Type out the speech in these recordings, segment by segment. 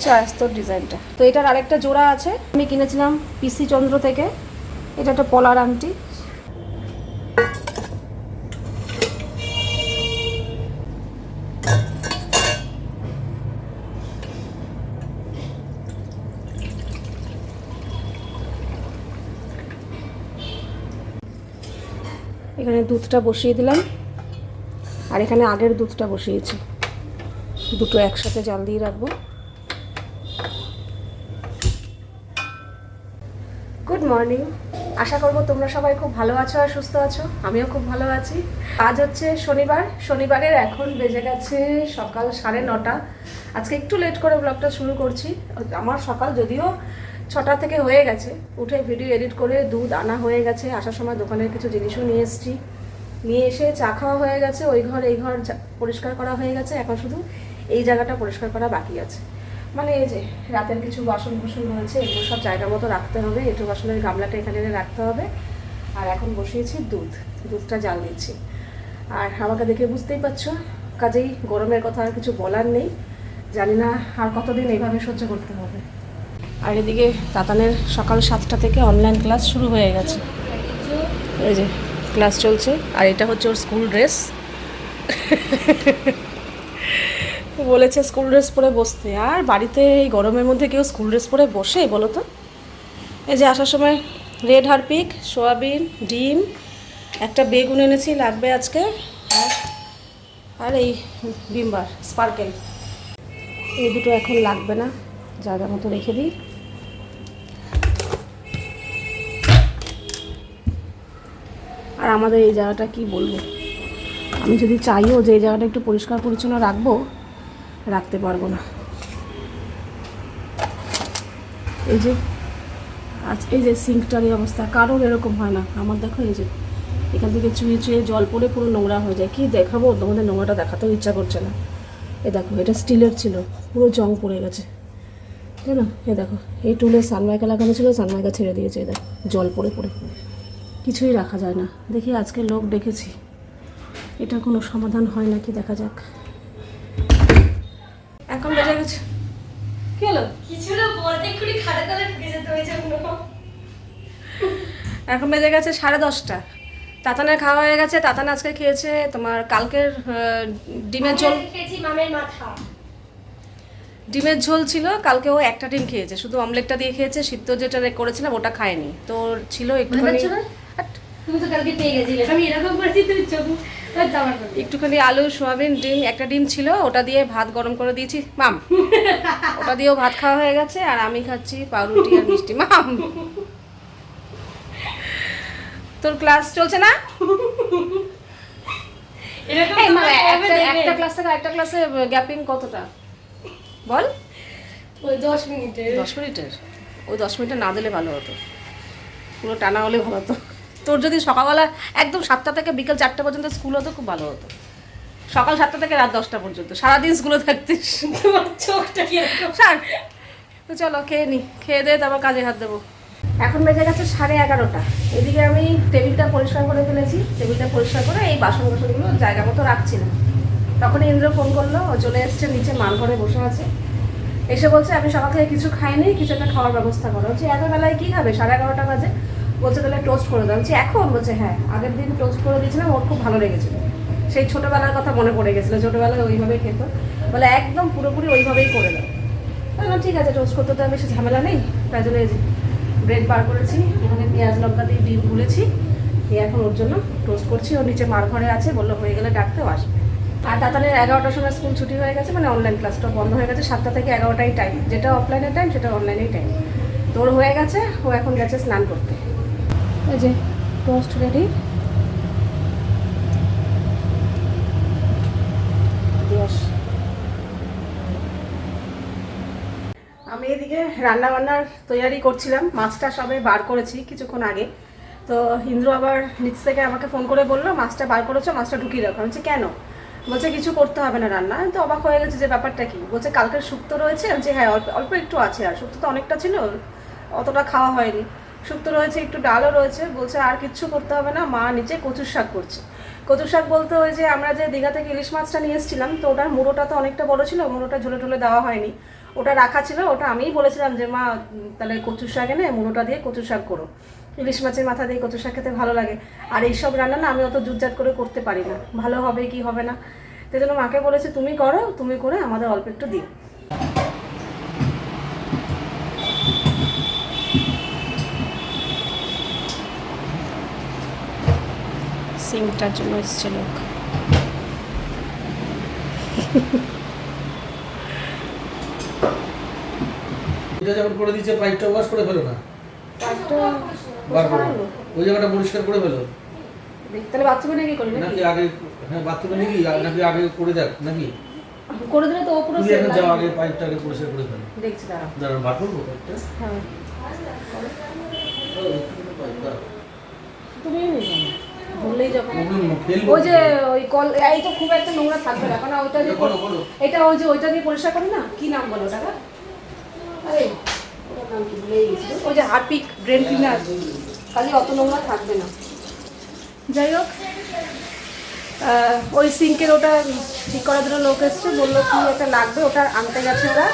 হচ্ছে আয়স্তর ডিজাইনটা। তো এটার আরেকটা জোড়া আছে, আমি কিনেছিলাম পিসি চন্দ্র থেকে। এটা একটা পলার আংটি। এখানে দুধটা বসিয়ে দিলাম, আর এখানে আগের দুধটা বসিয়েছি। দুটো একসাথে জাল দিয়ে রাখব গুড মর্নিং আশা করব তোমরা সবাই খুব ভালো আছো আর সুস্থ আছো। আমিও খুব ভালো আছি। আজ হচ্ছে শনিবার। শনিবারের এখন বেজে গেছে সকাল সাড়ে নটা। আজকে একটু লেট করে ব্লগটা শুরু করছি। আমার সকাল যদিও ছটা থেকে হয়ে গেছে। উঠে ভিডিও এডিট করে দুধ আনা হয়ে গেছে। আসার সময় দোকানের কিছু জিনিসও নিয়ে এসেছি। নিয়ে এসে চা খাওয়া হয়ে গেছে। ওই ঘর, এই ঘর পরিষ্কার করা হয়ে গেছে। এখন শুধু এই জায়গাটা পরিষ্কার করা বাকি আছে। মানে এই যে রাতের কিছু বাসন কুসন রয়েছে, এগুলো সব জায়গা মতো রাখতে হবে। এঁটো বাসনের গামলাটা এখানে রাখতে হবে। আর এখন বসিয়েছি দুধ, দুধটা জাল দিচ্ছি আর আমাকে দেখে বুঝতেই পারছ, কাজেই গরমের কথা আর কিছু বলার নেই। জানি না আর কতদিন এইভাবে সহ্য করতে হবে। আর এদিকে তাতানের সকাল সাতটা থেকে অনলাইন ক্লাস শুরু হয়ে গেছে। এই যে ক্লাস চলছে, আর এটা হচ্ছে ওর স্কুল ড্রেস বলেছে স্কুল ড্রেস পরে বসতে। আর বাড়িতে এই গরমের মধ্যে কেউ স্কুল ড্রেস পরে বসে, বলো তো? এই যে আসার সময় রেড হারপিক, সোয়াবিন, ডিম, একটা বেগুন এনেছি, লাগবে আজকে, আর এই বিম্বার স্পার্কেল এই দুটো এখন লাগবে না জায়গা মতো রেখে দিই। আর আমাদের এই জায়গাটা কি বলব? আমি যদি চাইও যে এই জায়গাটা একটু পরিষ্কার পরিচ্ছন্ন রাখব রাখতে পারব না। এই যে, আজ এই যে সিঙ্কটার এই অবস্থা, কারোর এরকম হয় না। আমার দেখো এই যে, এখান থেকে চুয়ে চুয়ে জল পড়ে পুরো নোংরা হয়ে যায়। কি দেখাবো? তোমাদের নোংরাটা দেখাতেও ইচ্ছা করছে না। এ দেখো, এটা স্টিলের ছিল, পুরো জং পড়ে গেছে। তাই না এ দেখো, এই টুলে সানমাইকা লাগানো ছিল, সানমাইকা ছেড়ে দিয়েছে এই দেখো, জল পড়ে পড়ে। কিছুই রাখা যায় না। দেখি আজকে লোক ডেকেছি এটা কোনো সমাধান হয় নাকি? দেখা যাক। এখন বেজে গেছে কি হলো? কিছু না বলতে একটু খাড়া তলা ঢুকে যেত জন্য। এখন বেজে গেছে সাড়ে দশটা। তাতানের খাওয়া হয়ে গেছে তাতান আজকে খেয়েছে তোমার কালকের ডিমের ঝোল। খেয়েছি মামের মাথা। ডিমের ঝোল ছিল কালকে ও একটা ডিম খেয়েছে শুধু অমলেটটা দিয়ে খেয়েছে সিদ্ধ যেটা করেছিলাম ওটা খায়নি। তো ছিল একটুখানি না? তুমি তো কালকে পেয়ে গেছিলে। আমি এরকম করছি তুমি চোখ একটুখানি আলু সোয়াবিন ডিম একটা ডিম ছিল ওটা দিয়ে ভাত গরম করে দিয়েছি। মাম ওটা দিয়েও ভাত খাওয়া হয়ে গেছে আর আমি খাচ্ছি পাউরুটি আর মিষ্টি। মাম তোর ক্লাস চলছে না? এরকম এই মা, তোমরা কবে একটা ক্লাস থেকে একটা ক্লাসে গ্যাপিং কতটা? বল। ওই দশ মিনিটে দশ মিনিটের? ওই দশ মিনিটে না দিলে ভালো হতো। পুরো টানা হলে ভালো হতো। তোর যদি সকালবেলা একদম সাতটা থেকে বিকেল চারটে পর্যন্ত স্কুল হতো খুব ভালো হতো। সকাল সাতটা থেকে রাত দশটা পর্যন্ত। সারাদিন স্কুলে থাকতিস। তোমার চোখটা কি স্যার তো চলো খেয়ে নি। খেয়ে দিয়ে তারপর কাজে হাত দেবো। এখন বেজে গেছে সাড়ে এগারোটা। এদিকে আমি টেবিলটা পরিষ্কার করে ফেলেছি। টেবিলটা পরিষ্কার করে এই বাসন বাসনগুলো জায়গা মতো রাখছিলাম তখনই ইন্দ্র ফোন করল ও চলে এসছে নিচে মান ঘরে বসে আছে। এসে বলছে আমি সকাল থেকে কিছু খাইনি কিছু একটা খাওয়ার ব্যবস্থা করো। যে এত বেলায় কী খাবে? সাড়ে এগারোটা বাজে। বলছে তাহলে টোস্ট করে দাও। বলছি এখন? বলছে হ্যাঁ আগের দিন টোস্ট করে দিয়েছিলাম ওর খুব ভালো লেগেছিল। সেই ছোটোবেলার কথা মনে পড়ে গেছিল ছোটোবেলায় ওইভাবেই খেত। বলে একদম পুরোপুরি ওইভাবেই করে দাও। আমি বললাম, ঠিক আছে টোস্ট করতে তো আর বেশি ঝামেলা নেই। তাই জন্য ব্রেড বার করেছি এখানে পেঁয়াজ লঙ্কা দিয়ে ডিম গুলেছি দিয়ে এখন ওর জন্য টোস্ট করছি। ওর নিচে মার ঘরে আছে বলল হয়ে গেলে ডাকতেও আসবে। আর তাতানের এগারোটার সময় স্কুল ছুটি হয়ে গেছে মানে অনলাইন ক্লাসটা বন্ধ হয়ে গেছে সাতটা থেকে এগারোটাই টাইম যেটা অফলাইনের টাইম সেটা অনলাইনেই টাইম তোর হয়ে গেছে ও এখন গেছে স্নান করতে। এই যে টোস্ট রেডি। আমি এদিকে রান্না বান্নার তৈয়ারি করছিলাম, মাছটা সবে বার করেছি কিছুক্ষণ আগে। তো ইন্দ্র আবার নিচ থেকে আমাকে ফোন করে বলল, মাছটা বার করেছ, মাছটা ঢুকিয়ে রাখো আমি কেন? বলছে, কিছু করতে হবে না রান্না। তো অবাক হয়ে গেছে যে ব্যাপারটা কি? বলছে কালকের শুক্তো রয়েছে। আমি হ্যাঁ অল্প অল্প একটু আছে। আর শুক্তো তো অনেকটা ছিল, অতটা খাওয়া হয়নি। শুক্তো রয়েছে, একটু ডালও রয়েছে, বলছে আর কিচ্ছু করতে হবে না, মা নিচে কচুর শাক করছে। কচুর শাক বলতে ওই যে আমরা যে দীঘা থেকে ইলিশ মাছটা নিয়ে এসেছিলাম, তো ওটার মুড়োটা তো অনেকটা বড় ছিল, মুড়োটা ঝুলে টুলে দেওয়া হয়নি। ওটা রাখা ছিল, ওটা আমিই বলেছিলাম যে, মা, তাহলে কচু শাক এনে মুড়োটা দিয়ে কচু শাক করো। ইলিশ মাছের মাথা দিয়ে কচু শাক খেতে ভালো লাগে। আর এইসব রান্না না আমি অত জুটজাট করে করতে পারি না, ভালো হবে কি হবে না। সেই জন্য মাকে বলেছি, তুমি করো, তুমি করে আমাদের অল্প একটু দিও। সিমটার জন্য এসছে লোক। এটা যখন করে দিচ্ছে পাইপটা ওয়াশ করে ফেলো না? বার করো। ওই জায়গাটা পরিষ্কার করে ফেলো। তাহলে বাথরুমে নাকি করি নাকি? আগে হ্যাঁ বাথরুমে নাকি নাকি আগে করে দেখ নাকি? করে দিলে তো ও পুরো তুমি set এখন যাও আগে পাইপটা আগে পরিষ্কার করে ফেলো। দেখছি বার করব পাইপটা হ্যাঁ। পাইপ, তুমি নিয়ে যখন ওই যে ওই কল এই তো খুব একটা নোংরা থাকবে না। কারণ ওইটা। এটা ওই যে ওইটা দিয়ে পরিষ্কার করি না? কি নাম বলো ওটা আরে ওটার নাম কি ভুলেই গেছি। ওই যে হারপিক ড্রেন ক্লিনার খালি অত নোংরা থাকবে না। যাই হোক ওই সিঙ্কের ওটা ঠিক করার জন্য লোক এসছে। বলল কি একটা লাগবে ওটা আনতে গেছে ওরা।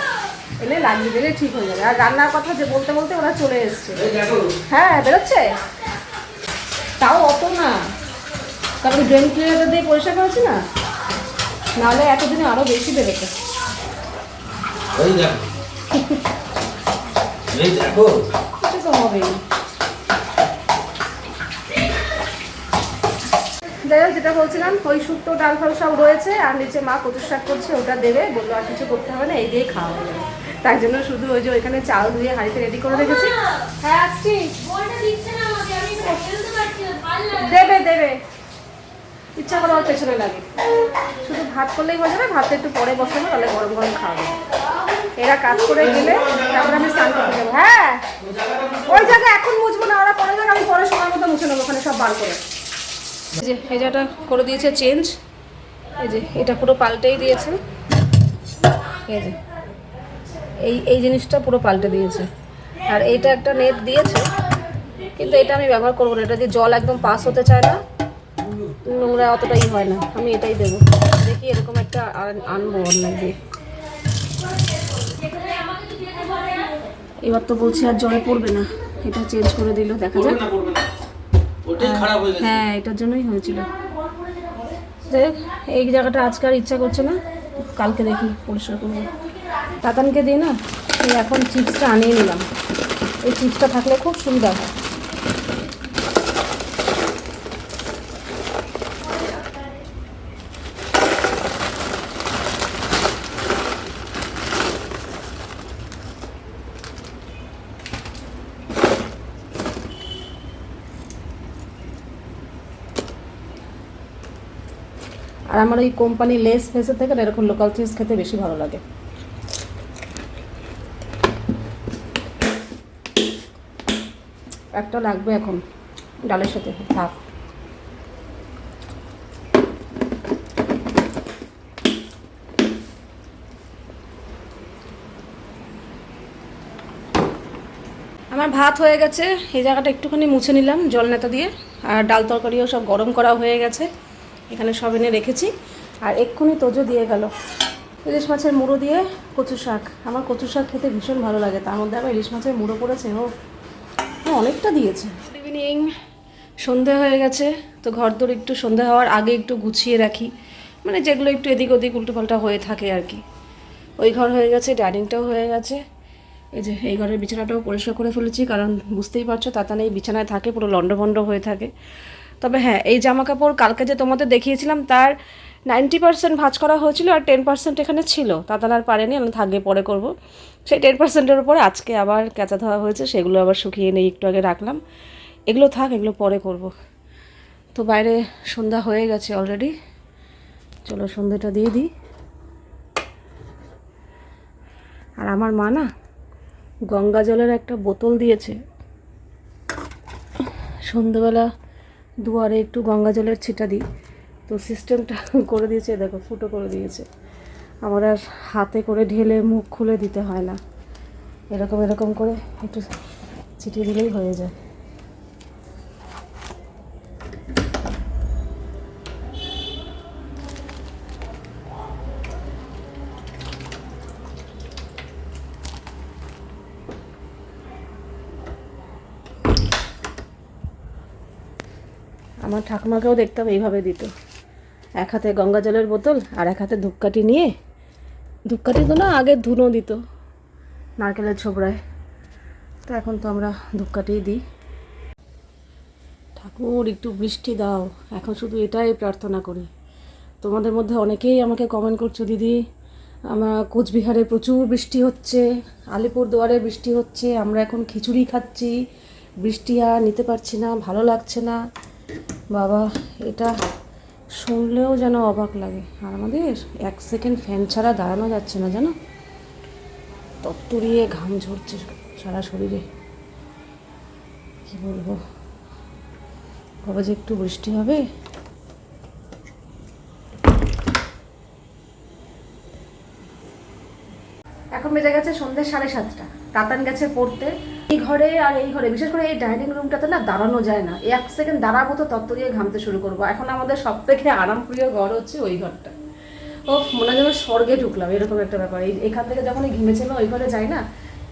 এলে লাগিয়ে দিলে ঠিক হয়ে যাবে। আর রান্নার কথা যে বলতে বলতে ওরা চলে এসছে। হ্যাঁ বেরোচ্ছে? তাও অত না। কারণ ড্রেন ক্লিনারটা দিয়ে পরিষ্কার করেছি না? নাহলে এতদিনে আরও বেশি বেরোতো। এই দেখো। এই দেখো। কিছু তো হবেই। যাই হোক যেটা বলছিলাম ওই শুক্তো ডাল ফাল সব রয়েছে আর নিচে মা কচুর শাক করছে ওটা দেবে বলল আর কিছু করতে হবে না এই দিয়ে খাওয়া যাবে তার জন্য শুধু ওই যে ওইখানে চাল ধুয়ে হাঁড়িতে রেডি করে রেখেছি। হ্যাঁ আসছি। দেবে দেবে। ইচ্ছা করে ওর পেছনে লাগে। শুধু ভাত করলেই হয়ে যাবে, ভাতটা একটু পরে বসাবো, তাহলে গরম গরম খাওয়া এরা কাজ করে গেলে তারপরে আমি স্নান করতে যাব। হ্যাঁ ওই জায়গা এখন মুছবো না, ওরা পরে যাবে আমি পরে সময় মতো মুছে নেব, ওখানে সব বার করে। যে জায়গাটা করে দিয়েছে চেঞ্জ এই যে, এটা পুরো পাল্টেই দিয়েছে। এই যে, এই এই জিনিসটা পুরো পাল্টে দিয়েছে। আর এইটা একটা নেট দিয়েছে, কিন্তু এটা আমি ব্যবহার করব না, এটা দিয়ে জল একদম পাস হতে চায় না। নোংরা অতটাই হয় না। আমি এটাই দেবো। দেখি এরকম একটা আনব অনলাইন দিয়ে এবার তো বলছি আর জল পড়বে না। এটা চেঞ্জ করে দিল দেখা যাক। হয়ে হ্যাঁ এটার জন্যই হয়েছিল। যাই এই জায়গাটা আজকে আর ইচ্ছা করছে না। কালকে দেখি পরিষ্কার করব। তাতানকে দিই না এখন চিপসটা আনিয়ে নিলাম। এই চিপসটা থাকলে খুব সুবিধা হয়। আর আমার ওই কোম্পানি লেস ফেসের থেকে এরকম লোকাল চিজ খেতে বেশি ভালো লাগে। একটা লাগবে এখন, ডালের সাথে, থাক। আমার ভাত হয়ে গেছে, এই জায়গাটা একটুখানি মুছে নিলাম জল নেতা দিয়ে, আর ডাল তরকারিও সব গরম করা হয়ে গেছে। এখানে সব এনে রেখেছি। আর এক্ষুনি তোজো দিয়ে গেল। ইলিশ মাছের মুড়ো দিয়ে কচু শাক। আমার কচু শাক খেতে ভীষণ ভালো লাগে। তার মধ্যে আবার ইলিশ মাছের মুড়ো পড়েছে, ও। অনেকটা দিয়েছে। গুড ইভিনিং সন্ধে হয়ে গেছে, তো ঘর দোর একটু সন্ধে হওয়ার আগে একটু গুছিয়ে রাখি। মানে যেগুলো একটু এদিক ওদিক উল্টোপাল্টা হয়ে থাকে আর কি। ওই ঘর হয়ে গেছে, ডাইনিংটাও হয়ে গেছে। এই যে, এই ঘরের বিছানাটাও পরিষ্কার করে ফেলেছি, কারণ বুঝতেই পারছ তাতান এই বিছানায় থাকে, পুরো লন্ডভন্ড হয়ে থাকে। তবে হ্যাঁ এই জামা কাপড় কালকে যে তোমাদের দেখিয়েছিলাম, তার নাইনটি পার্সেন্ট ভাঁজ করা হয়েছিল আর টেন পার্সেন্ট এখানে ছিল। তাতান আর পারেনি, আমি থাকবে পরে করব। সেই টেন পার্সেন্টের উপরে আজকে আবার কেঁচা ধোয়া হয়েছে, সেগুলো আবার শুকিয়ে নিয়ে একটু আগে রাখলাম। এগুলো থাক, এগুলো পরে করব। তো বাইরে সন্ধ্যা হয়ে গেছে অলরেডি চলো সন্ধ্যাটা দিয়ে দিই। আর আমার মা না গঙ্গা জলের একটা বোতল দিয়েছে। সন্ধ্যেবেলা দুয়ারে একটু গঙ্গা জলের ছিটা দিই। তো সিস্টেমটা করে দিয়েছে, দেখো, ফুটো করে দিয়েছে। আমার আর হাতে করে ঢেলে মুখ খুলে দিতে হয় না। এরকম এরকম করে একটু ছিটিয়ে দিলেই হয়ে যায়। আমার ঠাকুমাকেও দেখতাম এইভাবে দিত। এক হাতে গঙ্গা জলের বোতল আর এক হাতে ধূপকাঠি নিয়ে ধূপকাঠি তো না আগে ধুনো দিত নারকেলের ছোবড়ায়। তো এখন তো আমরা ধূপকাঠিই দিই। ঠাকুর, একটু বৃষ্টি দাও। এখন শুধু এটাই প্রার্থনা করি। তোমাদের মধ্যে অনেকেই আমাকে কমেন্ট করছ, দিদি। আমার কোচবিহারে প্রচুর বৃষ্টি হচ্ছে, আলিপুর দুয়ারে বৃষ্টি হচ্ছে, আমরা এখন খিচুড়ি খাচ্ছি। বৃষ্টি আর নিতে পারছি না, ভালো লাগছে না। বাবা, এটা শুনলেও যেন অবাক লাগে। আর আমাদের এক সেকেন্ড ফ্যান ছাড়া দাঁড়ানো যাচ্ছে না, জানো? তত্তরিয়ে ঘাম ঝরছে সারা শরীরে। কি বলব? কবে যে একটু বৃষ্টি হবে। এখন বেজে গেছে সন্ধ্যে সাড়ে সাতটা। তাতান গেছে পড়তে। এই ঘরে আর এই ঘরে, বিশেষ করে এই ডাইনিং রুমটাতে না দাঁড়ানো যায় না। এক সেকেন্ড দাঁড়াবো তো তত্ত্ব দিয়ে ঘামতে শুরু করব। এখন আমাদের সব থেকে আরামপ্রিয় ঘর হচ্ছে ওই ঘরটা। ও মনে যেন স্বর্গে ঢুকলাম, এরকম একটা ব্যাপার। এখান থেকে যখন ঘিমেছে না ওই ঘরে যাই না,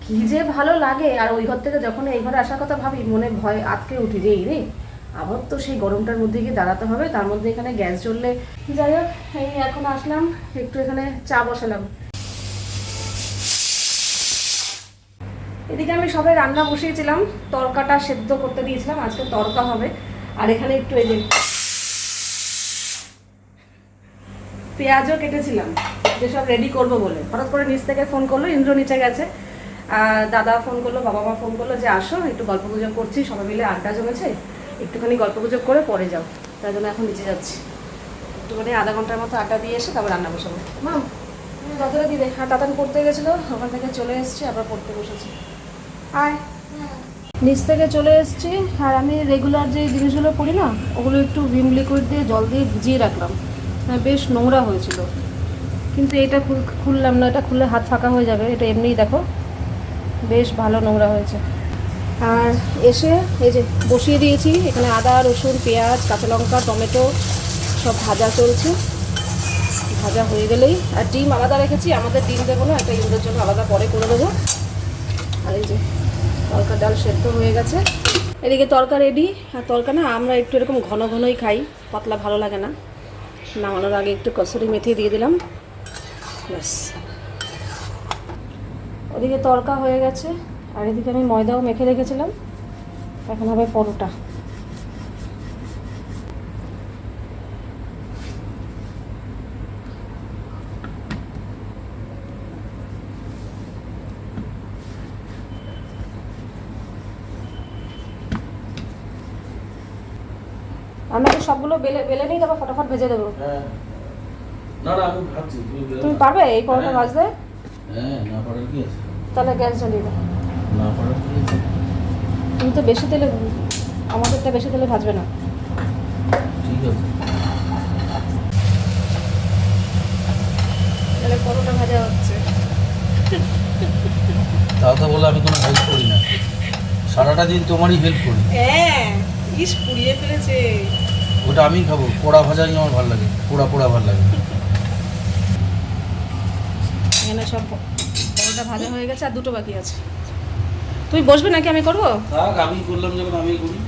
কি যে ভালো লাগে। আর ওই ঘর থেকে যখন এই ঘরে আসার কথা ভাবি, মনে ভয় আটকে উঠি, যে এই রে আবার তো সেই গরমটার মধ্যে গিয়ে দাঁড়াতে হবে। তার মধ্যে এখানে গ্যাস জ্বললে, যাই হোক, এই এখন আসলাম, একটু এখানে চা বসালাম। এদিকে আমি সবাই রান্না বসিয়েছিলাম, তরকাটা সেদ্ধ করতে দিয়েছিলাম, আজকে তরকা হবে। আর এখানে একটু এই যে পেঁয়াজও কেটেছিলাম যেসব রেডি করব বলে। হঠাৎ করে নিচ থেকে ফোন করল, ইন্দ্র নিচে গেছে। দাদা ফোন করল, বাবা মা ফোন করল যে আসো, একটু গল্প গুজব করছি, সবাই মিলে আড্ডা জমেছে। একটুখানি গল্প গুজব করে পরে যাও। তাই জন্য এখন নিচে যাচ্ছি। একটুখানি আধা ঘণ্টার মতো আড্ডা দিয়ে এসে তারপর রান্না বসাবো। মাম দাদারা দিবে হ্যাঁ তাতান পড়তে গেছিল, ওখান থেকে চলে এসেছি, আবার পড়তে বসেছি। আয় নিচ থেকে চলে এসেছি, আর আমি রেগুলার যে জিনিসগুলো করি না, ওগুলো একটু ভিম লিকুইড দিয়ে জল দিয়ে ভিজিয়ে রাখলাম। হ্যাঁ বেশ নোংরা হয়েছিল। কিন্তু এটা খুললাম না, এটা খুললে হাত ফাঁকা হয়ে যাবে, এটা এমনিই দেখো। বেশ ভালো নোংরা হয়েছে। আর এসে এই যে বসিয়ে দিয়েছি, এখানে আদা, রসুন, পেঁয়াজ, কাঁচা লঙ্কা, টমেটো, সব ভাজা চলছে। ভাজা হয়ে গেলেই, আর ডিম আলাদা রেখেছি, আমাদের ডিম দেবো না, একটা ইন্দ্রের জন্য আলাদা পরে করে দেবো। আর এই যে তরকা ডাল সেদ্ধ হয়ে গেছে। এদিকে তরকা রেডি আর তরকা না আমরা একটু এরকম ঘন ঘনই খাই, পাতলা ভালো লাগে না। নামানোর আগে একটু কসুরি মেথি দিয়ে দিলাম। ব্যাস। ওদিকে তরকা হয়ে গেছে, আর এদিকে আমি ময়দাও মেখে রেখেছিলাম। এখন হবে পরোটা। আমাকে বেলে বেলে নিই তারপর ফটাফট ভেজে দেবো। হ্যাঁ। না না আমি ভাবছি তুমি পারবে এই পরোটা ভাজতে? হ্যাঁ না পারার কি আছে? তাহলে গ্যাস জ্বালিয়ে দাও। না পারার কি আছে? তুমি তো বেশি তেলে আমাদেরটা বেশি তেলে ভাজবে না। ঠিক আছে। তাহলে পরোটা ভাজা হচ্ছে। তাও তো বলে আমি কোনো হেল্প করি না। সারাটা দিন তোমারই হেল্প করি। হ্যাঁ ইস পুড়িয়ে ফেলেছে। ওটা আমি খাব। পোড়া ভাজাই আমার ভালো লাগে। পোড়া পোড়া ভালো লাগে। এখানে সব পরোটা ভাজা হয়ে গেছে আর দুটো বাকি আছে। তুমি বসবে নাকি আমি করব? থাক আমি করলাম যখন আমি করি।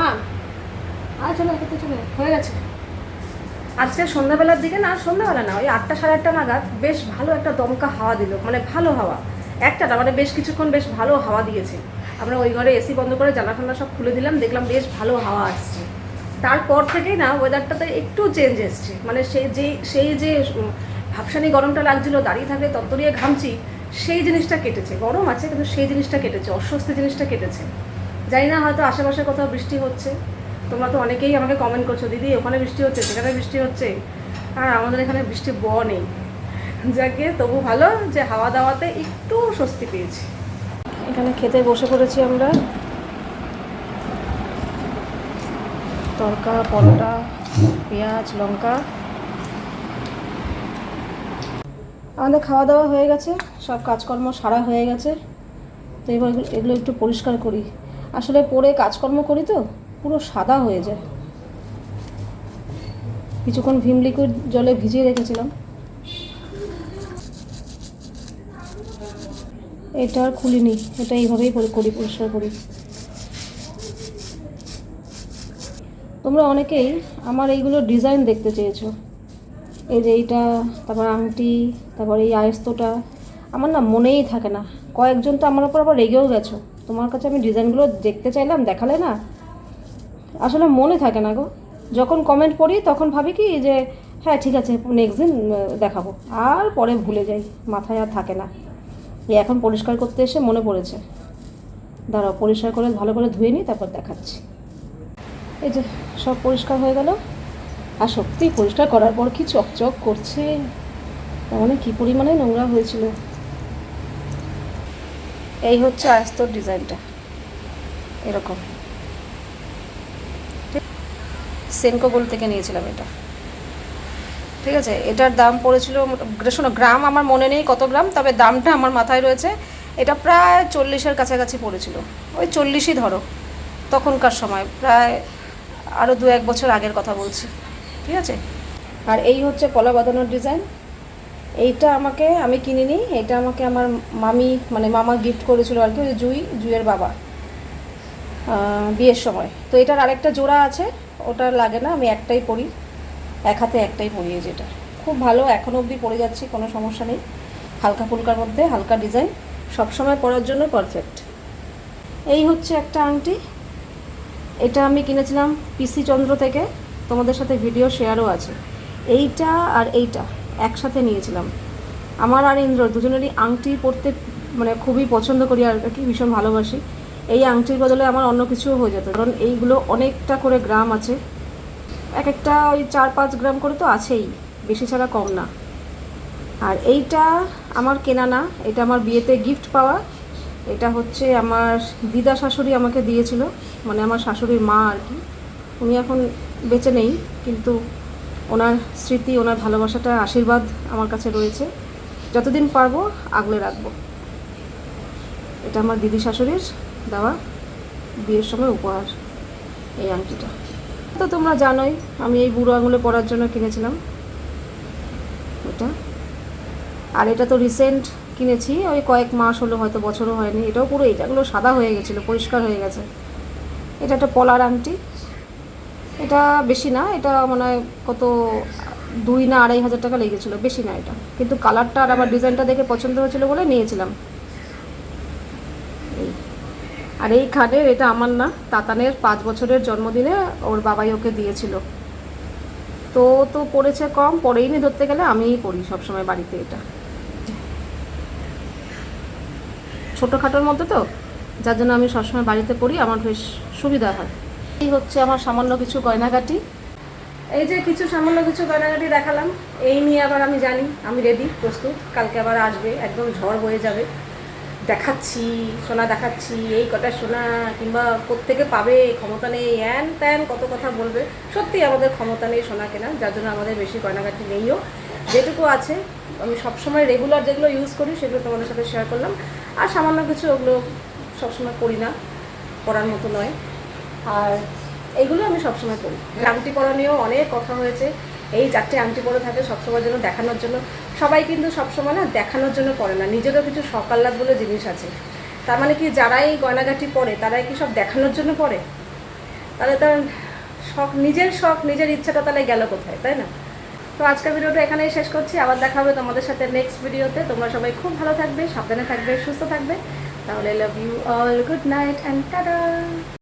হ্যাঁ। আর চলো এটাতে চলে হয়ে গেছে। আজকে সন্ধ্যাবেলার দিকে না সন্ধ্যাবেলা না ওই আটটা সাড়ে আটটা নাগাদ বেশ ভালো একটা দমকা হাওয়া দিল। মানে ভালো হাওয়া। একটা না মানে বেশ কিছুক্ষণ বেশ ভালো হাওয়া দিয়েছে। আমরা ওই ঘরে এসি বন্ধ করে জানা ফান্না সব খুলে দিলাম, দেখলাম বেশ ভালো হাওয়া আসছে। তারপর থেকেই না ওয়েদারটাতে একটু চেঞ্জ এসছে। মানে সেই যে সেই যে ভাবসানি গরমটা লাগছিল, দাঁড়িয়ে থাকলে তত্তরিয়ে ঘামছি, সেই জিনিসটা কেটেছে। গরম আছে, কিন্তু সেই জিনিসটা কেটেছে, অস্বস্তি জিনিসটা কেটেছে। জানি না হয়তো আশেপাশে কোথাও বৃষ্টি হচ্ছে। তোমরা তো অনেকেই আমাকে কমেন্ট করছ, দিদি, ওখানে বৃষ্টি হচ্ছে, সেখানে বৃষ্টি হচ্ছে। আর আমাদের এখানে বৃষ্টি ব নেই। যাকে তবু ভালো যে হাওয়া দাওয়াতে একটু স্বস্তি পেয়েছি। এখানে খেতে বসে পড়েছি আমরা। তরকা, পরোটা, পেঁয়াজ, লঙ্কা। আমাদের খাওয়া দাওয়া হয়ে গেছে, সব কাজকর্ম সারা হয়ে গেছে। তো এবার এগুলো- একটু পরিষ্কার করি। আসলে পরে কাজকর্ম করি তো, পুরো সাদা হয়ে যায়। কিছুক্ষণ ভিম লিকুইড জলে ভিজিয়ে রেখেছিলাম। এটা আর খুলিনি, এটা এইভাবেই করি, পরিষ্কার করি। তোমরা অনেকেই আমার এইগুলো ডিজাইন দেখতে চেয়েছো। এই যে এইটা, তারপর আংটি, তারপর এই আয়স্তটা, আমার না মনেই থাকে না। কয়েকজন তো আমার ওপর আবার রেগেও গেছো। তোমার কাছে আমি ডিজাইনগুলো দেখতে চাইলাম, দেখালে না? আসলে মনে থাকে না গো। যখন কমেন্ট পড়ি, তখন ভাবি কি যে হ্যাঁ ঠিক আছে নেক্সট দিন দেখাবো। আর পরে ভুলে যাই, মাথায় আর থাকে না। এখন পরিষ্কার করতে এসে মনে পড়েছে। দাঁড়াও, পরিষ্কার করে ভালো করে ধুয়ে নিই, তারপর দেখাচ্ছি। এই যে, সব পরিষ্কার হয়ে গেল। আর সত্যি পরিষ্কার করার পর কি চকচক করছে। তার মানে কী পরিমাণে নোংরা হয়েছিল। এই হচ্ছে আস্তর ডিজাইনটা। এরকম। সেনকো গোল থেকে নিয়েছিলাম এটা। ঠিক আছে? এটার দাম পড়েছিল শোনো, গ্রাম আমার মনে নেই কত গ্রাম, তবে দামটা আমার মাথায় রয়েছে। এটা প্রায় চল্লিশের কাছাকাছি পড়েছিল। ওই চল্লিশই ধরো, তখনকার সময়। প্রায় আরও দু এক বছর আগের কথা বলছি। ঠিক আছে? আর এই হচ্ছে কলা বাঁধানোর ডিজাইন। এইটা আমাকে, আমি কিনিনি, এটা আমাকে আমার মামি মানে মামা গিফট করেছিল আর কি, ওই জুই, জুইয়ের বাবা বিয়ের সময়। তো এটার আরেকটা জোড়া আছে, ওটা লাগে না, আমি একটাই পরি। এক হাতে একটাই পরিয়ে যেটা। খুব ভালো এখনও অবধি পরে যাচ্ছি, কোনো সমস্যা নেই। হালকা ফুলকার মধ্যে, হালকা ডিজাইন, সবসময় পরার জন্য পারফেক্ট এই হচ্ছে একটা আংটি। এটা আমি কিনেছিলাম পিসি চন্দ্র থেকে, তোমাদের সাথে ভিডিও শেয়ারও আছে। এইটা আর এইটা একসাথে নিয়েছিলাম। আমার আর ইন্দ্র দুজনেরই আংটি পরতে মানে খুবই পছন্দ করি আর কি, ভীষণ ভালোবাসি। এই আংটির বদলে আমার অন্য কিছুও হয়ে যেত। কারণ এইগুলো অনেকটা করে গ্রাম আছে। এক একটা ওই চার পাঁচ গ্রাম করে তো আছেই, বেশি ছাড়া কম না। আর এইটা আমার কেনা না, এটা আমার বিয়েতে গিফট পাওয়া। এটা হচ্ছে আমার দিদা শাশুড়ি আমাকে দিয়েছিল মানে আমার শাশুড়ির মা আর কি। উনি এখন বেঁচে নেই, কিন্তু ওনার স্মৃতি, ওনার ভালোবাসাটা, আশীর্বাদ আমার কাছে রয়েছে। যতদিন পারব, আগলে রাখব। এটা আমার দিদি শাশুড়ির দেওয়া বিয়ের সময় উপহার, এই আংটিটা। তো তোমরা জানোই, আমি এই বুড়ো আঙুলে পরার জন্য কিনেছিলাম। ওটা। আর এটা তো রিসেন্ট কিনেছি, ওই কয়েক মাস হলো হয়তো বছরও হয়নি। এটাও পুরো, এটাগুলো সাদা হয়ে গেছিল, পরিষ্কার হয়ে গেছে। এটা একটা পলার আংটি। এটা বেশি না, এটা মনে হয় কত দুই না আড়াই হাজার টাকা লেগেছিলো, বেশি না এটা। কিন্তু কালারটা আর আমার ডিজাইনটা দেখে পছন্দ হয়েছিল বলে নিয়েছিলাম। আর এই খাটের এটা আমার না, তাতানের পাঁচ বছরের জন্মদিনে ওর বাবাই ওকে দিয়েছিল। তো তো পড়েছে কম পরেই নি ধরতে গেলে আমিই পড়ি সবসময় বাড়িতে এটা। ছোটোখাটোর মধ্যে তো, যার জন্য আমি সবসময় বাড়িতে পড়ি, আমার বেশ সুবিধা হয়। এই হচ্ছে আমার সামান্য কিছু গয়নাগাটি। এই যে কিছু সামান্য কিছু গয়নাগাটি দেখালাম, এই নিয়ে আবার আমি জানি, আমি রেডি প্রস্তুত। কালকে আবার আসবে, একদম ঝড় বয়ে যাবে। দেখাচ্ছি, সোনা দেখাচ্ছি, এই কটা সোনা কিংবা কোত্থেকে পাবে, ক্ষমতা নেই অ্যান ত্যান, কত কথা বলবে। সত্যি আমাদের ক্ষমতা নেই সোনা কেনা যার জন্য আমাদের বেশি গয়নাগাটি নেইও। যেটুকু আছে, আমি সবসময় রেগুলার যেগুলো ইউজ করি, সেগুলো তোমাদের সাথে শেয়ার করলাম। আর সামান্য কিছু ওগুলো সবসময় করি না, করার মতো নয়। আর এইগুলো আমি সবসময় করি। আংটি পরা নিয়েও অনেক কথা হয়েছে। এই চারটে আংটি পরে থাকে সবসময়ের জন্য, দেখানোর জন্য। সবাই কিন্তু সবসময় না দেখানোর জন্য পরে না। নিজেরও কিছু আহ্লাদ বলে জিনিস আছে। তার মানে কি যারা এই গয়নাগাটি পরে, তারাই কি সব দেখানোর জন্য পরে তাহলে তার শখ, নিজের শখ, নিজের ইচ্ছাটা তাহলে গেল কোথায়, তাই না? তো আজকের ভিডিওটা এখানেই শেষ করছি। আবার দেখা হবে তোমাদের সাথে নেক্সট ভিডিওতে। তোমরা সবাই খুব ভালো থাকবে, সাবধানে থাকবে, সুস্থ থাকবে। তাহলে love you all good night and tata